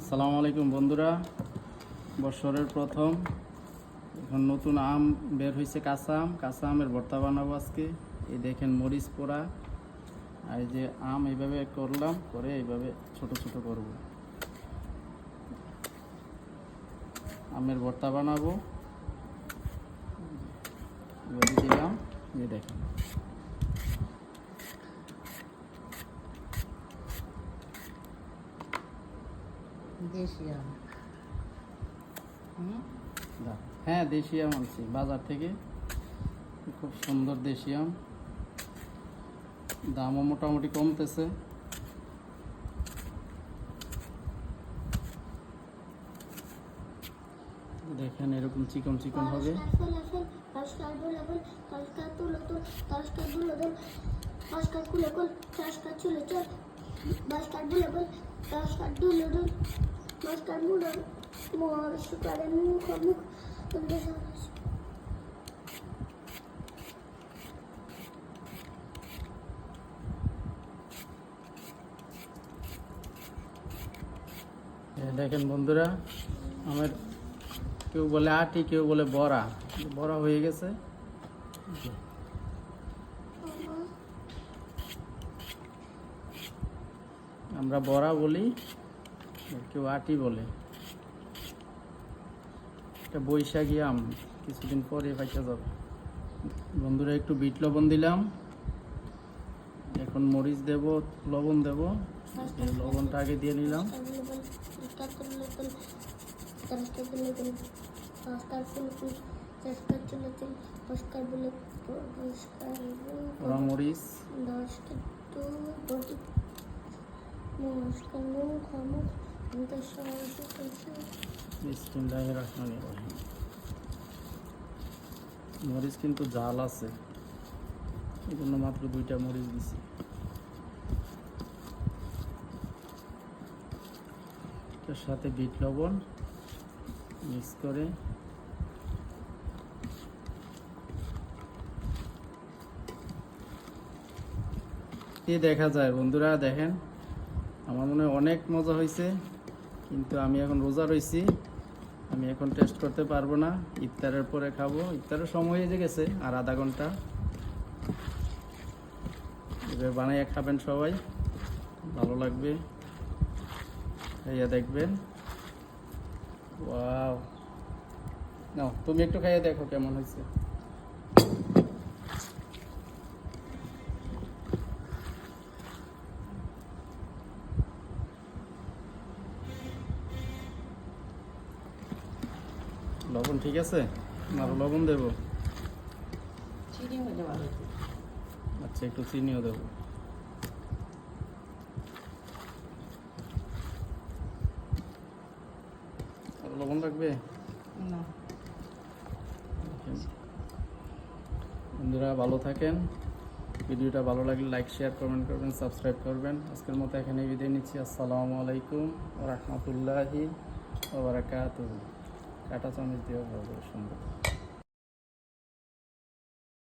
আসসালামু আলাইকুম বন্ধুরা। বছরের প্রথম। এখন নতুন আম বের হয়েছে কাঁচা আম। কাঁচা আমের ভর্তা বানাবো আজকে। এই দেখেন মরিচ পোড়া। আর যে আম এইভাবে করলাম, করে এইভাবে ছোট ছোট করব। আমের ভর্তা বানাবো। দিলাম। এই দেখেন। দেশি আম হ্যাঁ দেশি আম আনছি। বাজার থেকে খুব সুন্দর দেশি আম দামও মোটামুটি কমতেছে। দেখেন এরকম চিকন চিকন হবে। চলে চল তোমরা এই দেখেন বন্ধুরা আমার কেউ বলে আটি কেউ বলে বড়া। বড়া হয়ে গেছে। আমরা বড়া বলি। কেউ আটি বলে এটা বৈশাখী আম কিছুদিন পরে পাইতে যাবে বন্ধুরা একটু বিট লবণ দিলাম এখন মরিচ দেব লবণ দেব লবণটা আগে দিয়ে নিলাম মরিচ নমস্কার মরিচ কিন্তু জাল আছে এই জন্য মাত্র দুইটা মরিচ দিছি। এটার সাথে বিট লবণ মিক্স করে দেখা যায়। বন্ধুরা, দেখেন, আমার মনে অনেক মজা হয়েছে কিন্তু আমি এখন রোজা রয়েছি আমি এখন টেস্ট করতে পারব না। ইফতারের পরে খাব। ইফতারের সময় হয়ে গেছে, আর আধা ঘণ্টা। এবার বানাইয়া খাবেন সবাই। ভালো লাগবে। খাইয়া দেখবেন। ওয়াও। নাও, তুমি একটু খাইয়ে দেখো কেমন হয়েছে। লবণ ঠিক আছে? আরও লবণ দেবো। আচ্ছা একটু চিনিও দেবো। আরও লবণ লাগবে? না। বন্ধুরা ভালো থাকেন। ভিডিওটা ভালো লাগলে লাইক শেয়ার কমেন্ট করবেন সাবস্ক্রাইব করবেন। আজকের মতো এখানে বিদায় নিচ্ছি। আসসালামু আলাইকুম রহমতুল্লাহি ওবরাকাতুহু কাটা চামচ দিয়ে ভালো সুন্দর